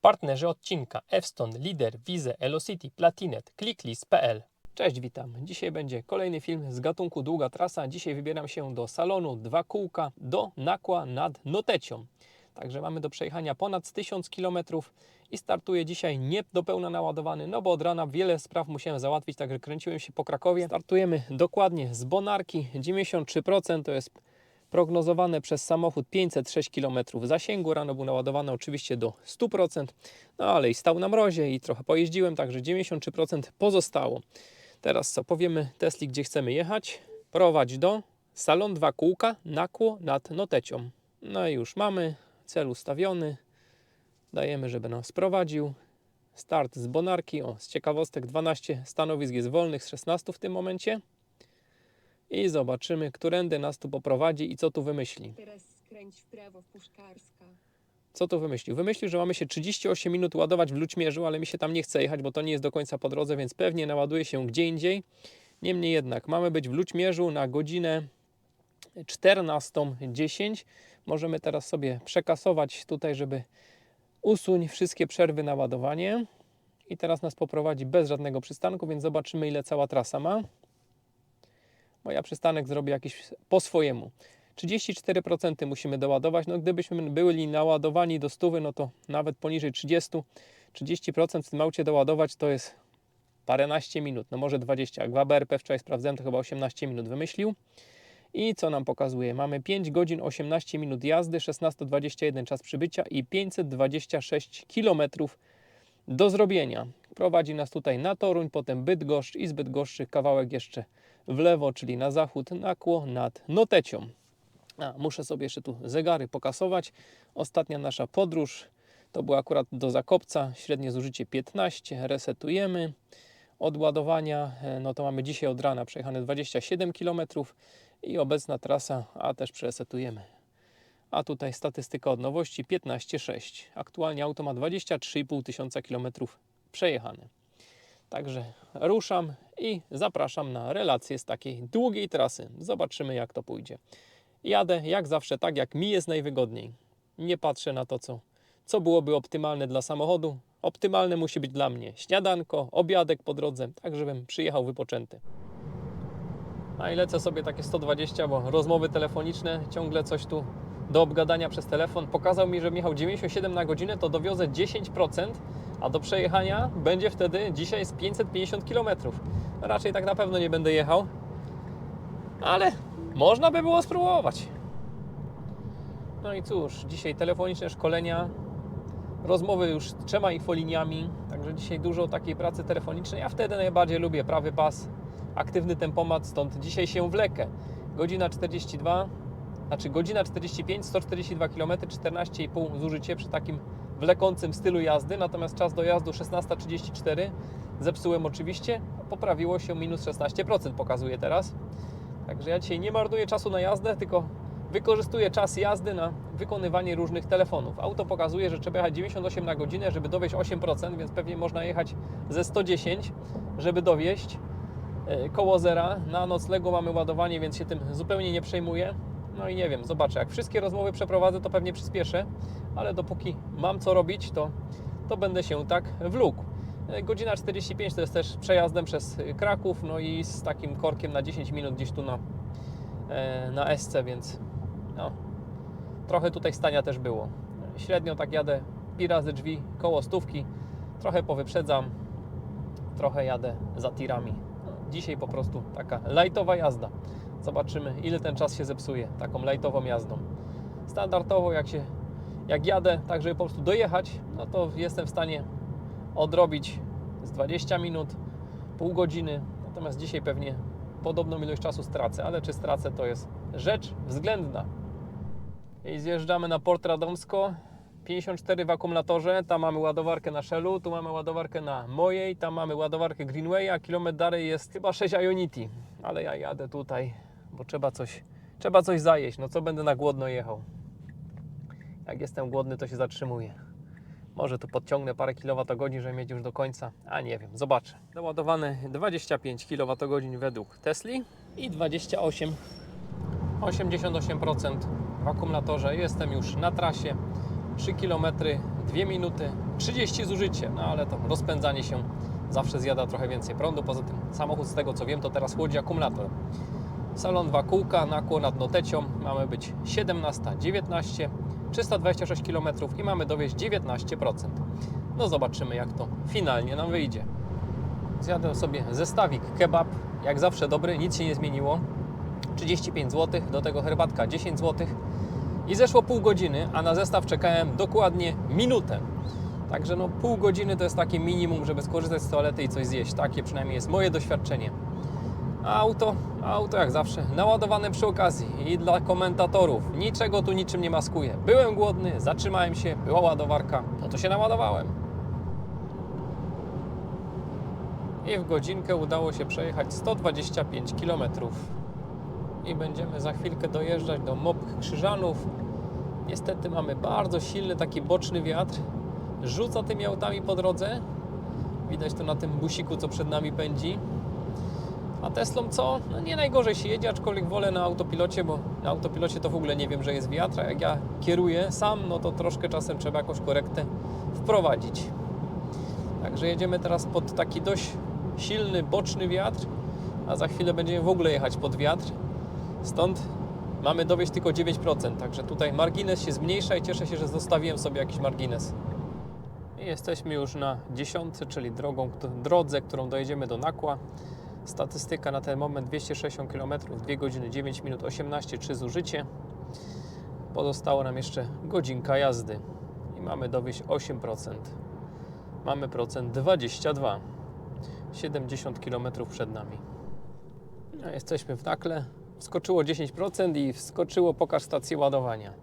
Partnerzy odcinka Efston, Lider, Wize, Elocity, Platinet, Clicklist.pl Cześć, witam. Dzisiaj będzie kolejny film z gatunku Długa Trasa. Dzisiaj wybieram się do salonu Dwa Kółka do Nakła nad Notecią. Także mamy do przejechania ponad 1000 km i startuję dzisiaj nie do pełna naładowany, no bo od rana wiele spraw musiałem załatwić, także kręciłem się po Krakowie. Startujemy dokładnie z Bonarki, 93% to jest prognozowane przez samochód 506 km zasięgu. Rano był naładowany oczywiście do 100%, no ale i stał na mrozie i trochę pojeździłem, także 93% pozostało. Teraz co, powiemy Tesli, gdzie chcemy jechać. Prowadź do Salon 2 Kółka, Nakło nad Notecią. No i już mamy, cel ustawiony. Dajemy, żeby nas prowadził. Start z Bonarki, o, z ciekawostek 12 stanowisk jest wolnych, z 16 w tym momencie. I zobaczymy, którędy nas tu poprowadzi i co tu wymyśli. Teraz skręć w prawo w Puszkarska. Co tu wymyślił? Wymyślił, że mamy się 38 minut ładować w Lućmierzu, ale mi się tam nie chce jechać, bo to nie jest do końca po drodze, więc pewnie naładuje się gdzie indziej. Niemniej jednak, mamy być w Lućmierzu na godzinę 14.10. Możemy teraz sobie przekasować tutaj, żeby usuń wszystkie przerwy na ładowanie. I teraz nas poprowadzi bez żadnego przystanku, więc zobaczymy ile cała trasa ma. Bo ja przystanek zrobię jakiś po swojemu. 34% musimy doładować. No, gdybyśmy byli naładowani do 100, no to nawet poniżej 30, 30% w tym aucie doładować to jest paręnaście minut, no może 20. Jak w ABRP wczoraj sprawdzałem, to chyba 18 minut wymyślił. I co nam pokazuje? Mamy 5 godzin 18 minut jazdy, 16.21 czas przybycia i 526 km do zrobienia. Prowadzi nas tutaj na Toruń, potem Bydgoszcz i z Bydgoszczy kawałek jeszcze w lewo, czyli na zachód, nakło nad Notecią. A, muszę sobie jeszcze tu zegary pokasować. Ostatnia nasza podróż to była akurat do Zakopca, średnie zużycie 15, resetujemy. Od ładowania, e, no to mamy dzisiaj od rana przejechane 27 km i obecna trasa, a też przeresetujemy. A tutaj statystyka od nowości 15,6. Aktualnie auto ma 23,5 tysiąca km przejechane. Także ruszam i zapraszam na relację z takiej długiej trasy. Zobaczymy jak to pójdzie. Jadę jak zawsze tak, jak mi jest najwygodniej. Nie patrzę na to, co, co byłoby optymalne dla samochodu. Optymalne musi być dla mnie śniadanko, obiadek po drodze, tak żebym przyjechał wypoczęty. A i lecę sobie takie 120, bo rozmowy telefoniczne, ciągle coś tu do obgadania przez telefon. Pokazał mi, że jechał 97 na godzinę, to dowiozę 10%, a do przejechania będzie wtedy dzisiaj z 550 km. Raczej tak na pewno nie będę jechał, ale można by było spróbować. No i cóż, dzisiaj telefoniczne szkolenia, rozmowy już z trzema infoliniami, także dzisiaj dużo takiej pracy telefonicznej. Ja wtedy najbardziej lubię prawy pas, aktywny tempomat, stąd dzisiaj się wlekę. Godzina 42, znaczy godzina 45, 142 km, 14,5 zużycie przy takim wlekącym stylu jazdy, natomiast czas dojazdu 16.34 zepsułem oczywiście, poprawiło się minus 16% pokazuje teraz. Także ja dzisiaj nie marnuję czasu na jazdę, tylko wykorzystuję czas jazdy na wykonywanie różnych telefonów. Auto pokazuje, że trzeba jechać 98 na godzinę, żeby dowieść 8%, więc pewnie można jechać ze 110, żeby dowieść e, koło zera. Na noclegu mamy ładowanie, więc się tym zupełnie nie przejmuję. No i nie wiem, zobaczę. Jak wszystkie rozmowy przeprowadzę, to pewnie przyspieszę, ale dopóki mam co robić, to, to będę się tak wlókł. E, Godzina 45 to jest też przejazdem przez Kraków, no i z takim korkiem na 10 minut gdzieś tu na, e, na SC, więc no, trochę tutaj stania też było. Średnio tak jadę pi razy drzwi koło stówki, trochę powyprzedzam, trochę jadę za tirami. No, Dzisiaj po prostu taka lightowa jazda. Zobaczymy ile ten czas się zepsuje taką lightową jazdą. Standardowo jak się jak jadę, tak żeby po prostu dojechać, no to jestem w stanie odrobić z 20 minut, pół godziny. Natomiast dzisiaj pewnie podobną ilość czasu stracę, ale czy stracę to jest rzecz względna. I zjeżdżamy na Port Radomsko. 54 w akumulatorze, tam mamy ładowarkę na Shellu, tu mamy ładowarkę na mojej, tam mamy ładowarkę Greenway, a kilometr dalej jest chyba 6 Ionity. Ale ja jadę tutaj, bo trzeba coś, trzeba coś zajeść. No co będę na głodno jechał? Jak jestem głodny, to się zatrzymuję. Może tu podciągnę parę kWh, żeby mieć już do końca, a nie wiem, zobaczę. Doładowane 25 kWh według Tesli i 28 88% w akumulatorze. Jestem już na trasie 3 km, 2 minuty 30 zużycie, no ale to rozpędzanie się zawsze zjada trochę więcej prądu. Poza tym samochód, z tego co wiem, to teraz chłodzi akumulator. Salon dwa kółka, nakło nad notecią, mamy być 17.19, 326 km i mamy dowieść 19%. No zobaczymy jak to finalnie nam wyjdzie. Zjadłem sobie zestawik kebab, jak zawsze dobry, nic się nie zmieniło. 35 zł, do tego herbatka 10 zł. I zeszło pół godziny, a na zestaw czekałem dokładnie minutę. Także no pół godziny to jest takie minimum, żeby skorzystać z toalety i coś zjeść. Takie przynajmniej jest moje doświadczenie. Auto, auto jak zawsze, naładowane przy okazji i dla komentatorów. Niczego tu niczym nie maskuje. Byłem głodny, zatrzymałem się, była ładowarka, no to się naładowałem. I w godzinkę udało się przejechać 125 km. I będziemy za chwilkę dojeżdżać do MOP Krzyżanów. Niestety mamy bardzo silny taki boczny wiatr. Rzuca tymi autami po drodze. Widać to na tym busiku, co przed nami pędzi. A Teslą co? No nie najgorzej się jedzie, aczkolwiek wolę na autopilocie, bo na autopilocie to w ogóle nie wiem, że jest wiatr, a jak ja kieruję sam, no to troszkę czasem trzeba jakąś korektę wprowadzić. Także jedziemy teraz pod taki dość silny, boczny wiatr, a za chwilę będziemy w ogóle jechać pod wiatr. Stąd mamy dowieść tylko 9%, także tutaj margines się zmniejsza i cieszę się, że zostawiłem sobie jakiś margines. I jesteśmy już na dziesiątce, czyli drogą, drodze, którą dojedziemy do Nakła. Statystyka na ten moment 260 km, 2 godziny 9 minut 18, 3 zużycie. Pozostało nam jeszcze godzinka jazdy i mamy dowieść 8%. Mamy procent 22. 70 km przed nami. No, jesteśmy w Nakle. Wskoczyło 10% i wskoczyło pokaż stację ładowania.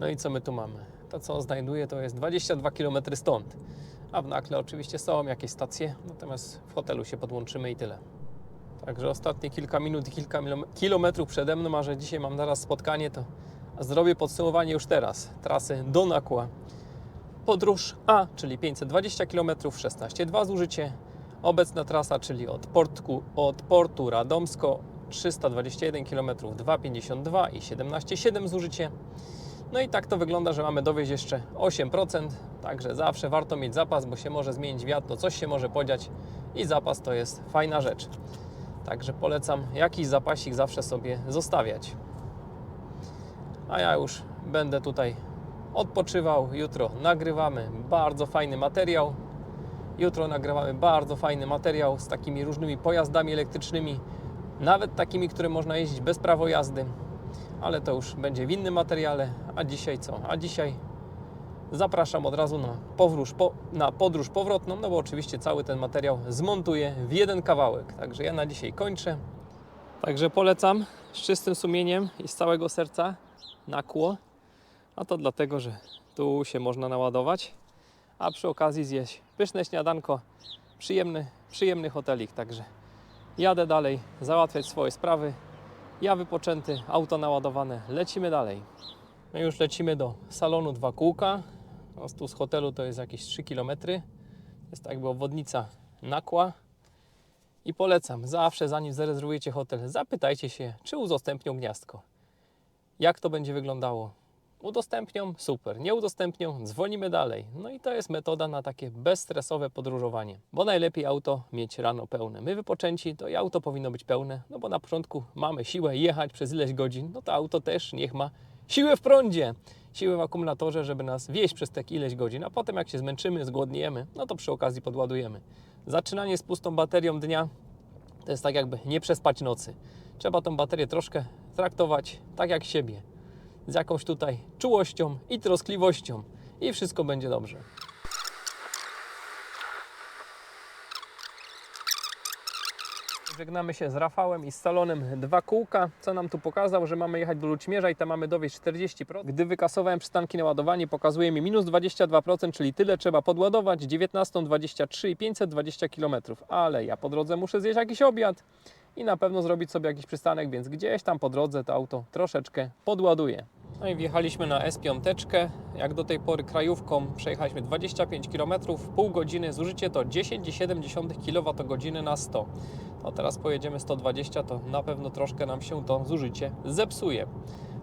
No i co my tu mamy? To co on znajduje to jest 22 km stąd. A w Nakle oczywiście są jakieś stacje, natomiast w hotelu się podłączymy i tyle. Także ostatnie kilka minut i kilka kilometrów przede mną, a że dzisiaj mam zaraz spotkanie, to zrobię podsumowanie już teraz trasy do Nakła. Podróż A, czyli 520 km, 16,2 zużycie. Obecna trasa, czyli od, portku, od portu Radomsko 321 km, 2,52 i 17,7 zużycie. No i tak to wygląda, że mamy dowieść jeszcze 8%, także zawsze warto mieć zapas, bo się może zmienić wiatr, no coś się może podziać i zapas to jest fajna rzecz. Także polecam jakiś zapasik zawsze sobie zostawiać. A ja już będę tutaj odpoczywał. Jutro nagrywamy bardzo fajny materiał. Jutro nagrywamy bardzo fajny materiał z takimi różnymi pojazdami elektrycznymi, nawet takimi, które można jeździć bez prawo jazdy, ale to już będzie w innym materiale. A dzisiaj co? A dzisiaj zapraszam od razu na podróż, po, na podróż powrotną, no bo oczywiście cały ten materiał zmontuję w jeden kawałek. Także ja na dzisiaj kończę. Także polecam z czystym sumieniem i z całego serca na kło. A to dlatego, że tu się można naładować, a przy okazji zjeść pyszne śniadanko, przyjemny, przyjemny hotelik. Także jadę dalej, załatwiać swoje sprawy. Ja wypoczęty, auto naładowane, lecimy dalej. My już lecimy do salonu dwa kółka. No, tu z hotelu to jest jakieś 3 km. Jest jakby obwodnica Nakła. I polecam, zawsze zanim zarezerwujecie hotel, zapytajcie się, czy udostępnią gniazdko. Jak to będzie wyglądało? Udostępnią? Super. Nie udostępnią? Dzwonimy dalej. No i to jest metoda na takie bezstresowe podróżowanie. Bo najlepiej auto mieć rano pełne. My wypoczęci, to i auto powinno być pełne, no bo na początku mamy siłę jechać przez ileś godzin, no to auto też niech ma siłę w prądzie, siłę w akumulatorze, żeby nas wieść przez te ileś godzin, a potem jak się zmęczymy, zgłodniemy, no to przy okazji podładujemy. Zaczynanie z pustą baterią dnia to jest tak jakby nie przespać nocy. Trzeba tą baterię troszkę traktować tak jak siebie. Z jakąś tutaj czułością i troskliwością i wszystko będzie dobrze. Żegnamy się z Rafałem i z salonem dwa kółka. Co nam tu pokazał, że mamy jechać do Lućmierza i tam mamy dowieść 40%. Gdy wykasowałem przystanki na ładowanie, pokazuje mi minus 22%, czyli tyle trzeba podładować. 19,23 i 520 km. Ale ja po drodze muszę zjeść jakiś obiad i na pewno zrobić sobie jakiś przystanek, więc gdzieś tam po drodze to auto troszeczkę podładuję. No i wjechaliśmy na S5. Jak do tej pory krajówką przejechaliśmy 25 km, pół godziny, zużycie to 10,7 kWh na 100. No teraz pojedziemy 120, to na pewno troszkę nam się to zużycie zepsuje.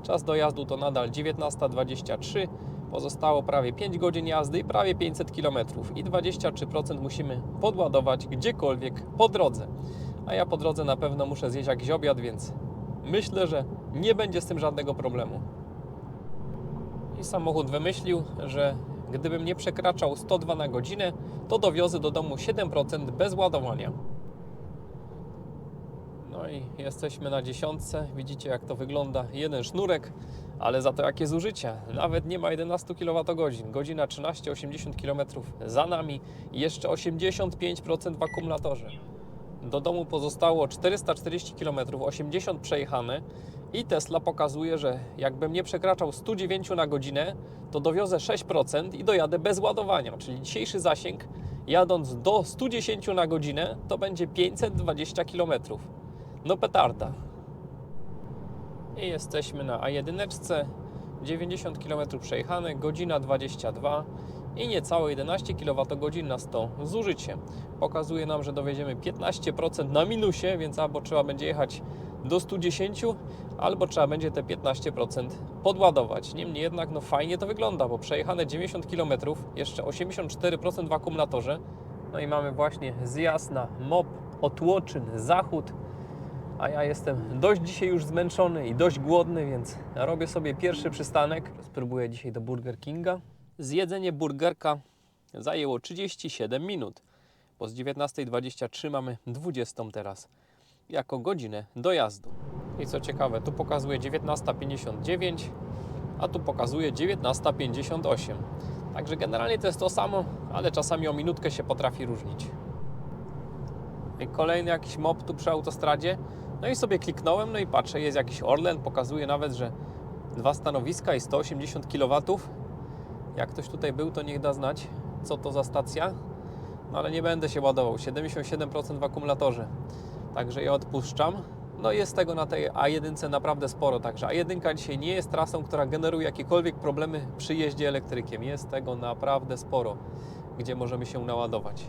Czas dojazdu to nadal 19.23, Pozostało prawie 5 godzin jazdy i prawie 500 km i 23% musimy podładować gdziekolwiek po drodze. A ja po drodze na pewno muszę zjeść jakiś obiad, więc myślę, że nie będzie z tym żadnego problemu. I samochód wymyślił, że gdybym nie przekraczał 102 na godzinę, to dowiozę do domu 7% bez ładowania. No i jesteśmy na dziesiątce. Widzicie jak to wygląda. Jeden sznurek, ale za to jakie zużycie. Nawet nie ma 11 kWh. Godzina 13, 80 km za nami jeszcze 85% w akumulatorze. Do domu pozostało 440 km, 80 przejechane i Tesla pokazuje, że jakbym nie przekraczał 109 na godzinę, to dowiozę 6% i dojadę bez ładowania, czyli dzisiejszy zasięg jadąc do 110 na godzinę to będzie 520 km. No petarda. I jesteśmy na A1, 90 km przejechane, godzina 22 i niecałe 11 kWh na 100 zużycie. Pokazuje nam, że dowiedziemy 15% na minusie, więc albo trzeba będzie jechać do 110, albo trzeba będzie te 15% podładować. Niemniej jednak no fajnie to wygląda, bo przejechane 90 km, jeszcze 84% w akumulatorze. No i mamy właśnie zjazd na MOP, Otłoczyn, Zachód. A ja jestem dość dzisiaj już zmęczony i dość głodny, więc robię sobie pierwszy przystanek. Spróbuję dzisiaj do Burger Kinga. Zjedzenie burgerka zajęło 37 minut, bo z 19.23 mamy 20 teraz, jako godzinę dojazdu. I co ciekawe, tu pokazuje 19.59, a tu pokazuje 19.58. Także generalnie to jest to samo, ale czasami o minutkę się potrafi różnić. I kolejny jakiś mop tu przy autostradzie. No i sobie kliknąłem, no i patrzę, jest jakiś Orlen, pokazuje nawet, że dwa stanowiska i 180 kW. Jak ktoś tutaj był, to niech da znać, co to za stacja. No ale nie będę się ładował, 77% w akumulatorze. Także je odpuszczam. No jest tego na tej A1 naprawdę sporo, także A1 dzisiaj nie jest trasą, która generuje jakiekolwiek problemy przy jeździe elektrykiem. Jest tego naprawdę sporo, gdzie możemy się naładować.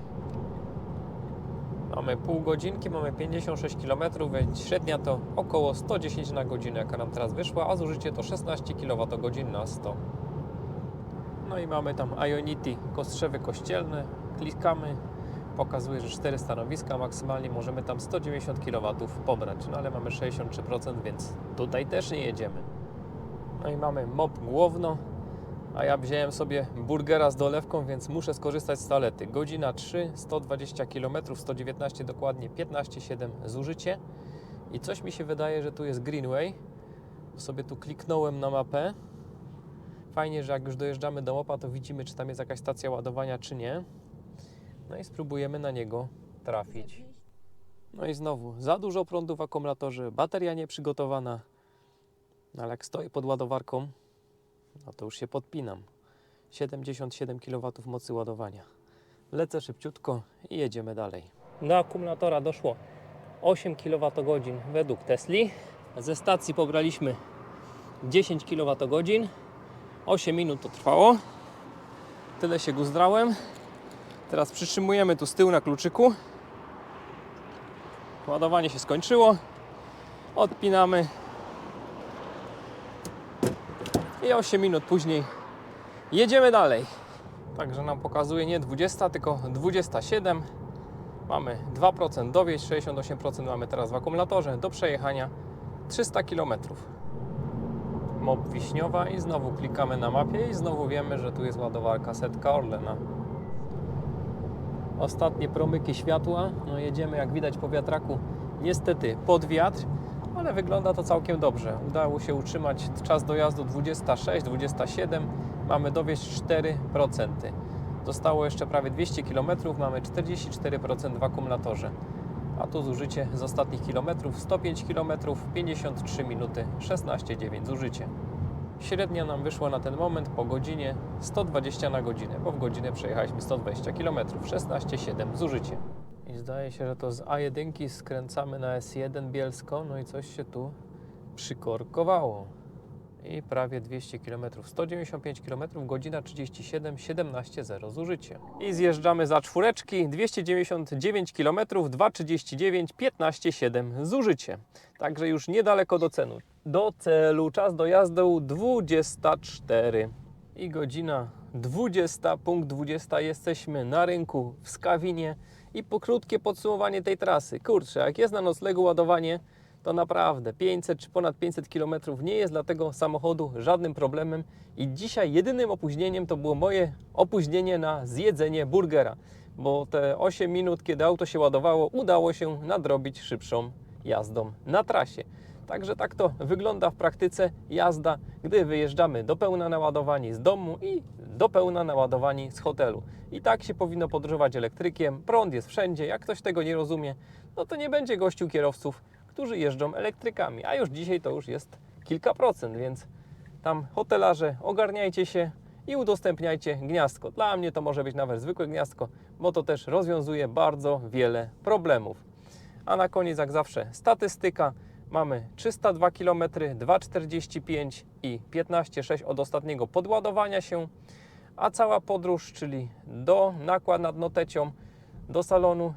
Mamy pół godzinki, mamy 56 km, więc średnia to około 110 na godzinę, jaka nam teraz wyszła, a zużycie to 16 kWh na 100. No i mamy tam Ionity, Kostrzewy Kościelne, klikamy, pokazuje, że 4 stanowiska, maksymalnie możemy tam 190 kW pobrać, no ale mamy 63%, więc tutaj też nie jedziemy. No i mamy MOP Głowno, a ja wziąłem sobie burgera z dolewką, więc muszę skorzystać z toalety. Godzina 3, 120 km, 119 dokładnie, 15,7 zużycie. I coś mi się wydaje, że tu jest Greenway. Sobie tu kliknąłem na mapę. Fajnie, że jak już dojeżdżamy do mopa, to widzimy, czy tam jest jakaś stacja ładowania, czy nie. No i spróbujemy na niego trafić. No i znowu, za dużo prądu w akumulatorze, bateria nieprzygotowana. No ale jak stoi pod ładowarką, no to już się podpinam. 77 kW mocy ładowania. Lecę szybciutko i jedziemy dalej. Do akumulatora doszło 8 kWh według Tesli. Ze stacji pobraliśmy 10 kWh. 8 minut to trwało. Tyle się guzdrałem. Teraz przytrzymujemy tu z tyłu na kluczyku. Ładowanie się skończyło. Odpinamy i 8 minut później jedziemy dalej. Także nam pokazuje nie 20, tylko 27. Mamy 2% dowieść, 68% mamy teraz w akumulatorze do przejechania 300 km. MOP Wiśniowa i znowu klikamy na mapie i znowu wiemy, że tu jest ładowarka setka Orlena. Ostatnie promyki światła, no jedziemy jak widać po wiatraku niestety pod wiatr, ale wygląda to całkiem dobrze. Udało się utrzymać czas dojazdu 26-27, mamy dowieść 4%. Zostało jeszcze prawie 200 km, mamy 44% w akumulatorze. A tu zużycie z ostatnich kilometrów 105 km, 53 minuty, 16,9 zużycie. Średnia nam wyszła na ten moment po godzinie 120 na godzinę, bo w godzinę przejechaliśmy 120 km, 16,7 zużycie. I zdaje się, że to z A1 skręcamy na S1 Bielsko, no i coś się tu przykorkowało. I prawie 200 km, 195 km, godzina 37, 17,0 zużycie. I zjeżdżamy za czwóreczki, 299 km, 2,39, 15,7 zużycie. Także już niedaleko do celu. Do celu czas dojazdu 24. I godzina 20, punkt 20, jesteśmy na rynku w Skawinie i po krótkie podsumowanie tej trasy. Kurczę, jak jest na noclegu ładowanie, to naprawdę 500 czy ponad 500 km nie jest dla tego samochodu żadnym problemem i dzisiaj jedynym opóźnieniem to było moje opóźnienie na zjedzenie burgera, bo te 8 minut, kiedy auto się ładowało, udało się nadrobić szybszą jazdą na trasie. Także tak to wygląda w praktyce jazda, gdy wyjeżdżamy do pełna naładowani z domu i do pełna naładowani z hotelu. I tak się powinno podróżować elektrykiem. Prąd jest wszędzie. Jak ktoś tego nie rozumie, no to nie będzie gościu kierowców, którzy jeżdżą elektrykami. A już dzisiaj to już jest kilka procent, więc tam hotelarze ogarniajcie się i udostępniajcie gniazdko. Dla mnie to może być nawet zwykłe gniazdko, bo to też rozwiązuje bardzo wiele problemów. A na koniec, jak zawsze, statystyka. Mamy 302 km, 2,45 i 15,6 od ostatniego podładowania się, a cała podróż, czyli do nakład nad notecią, do salonu,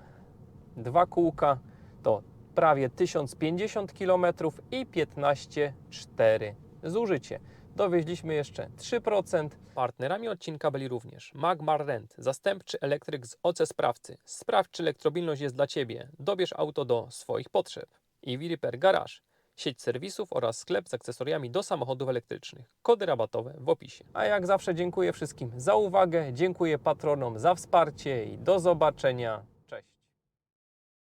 dwa kółka, to prawie 1050 km i 15,4 zużycie. Dowieźliśmy jeszcze 3%. Partnerami odcinka byli również Magmar Rent, zastępczy elektryk z OC Sprawcy. Sprawdź, czy elektromobilność jest dla Ciebie. Dobierz auto do swoich potrzeb. I Repair Garage, sieć serwisów oraz sklep z akcesoriami do samochodów elektrycznych. Kody rabatowe w opisie. A jak zawsze dziękuję wszystkim za uwagę, dziękuję patronom za wsparcie i do zobaczenia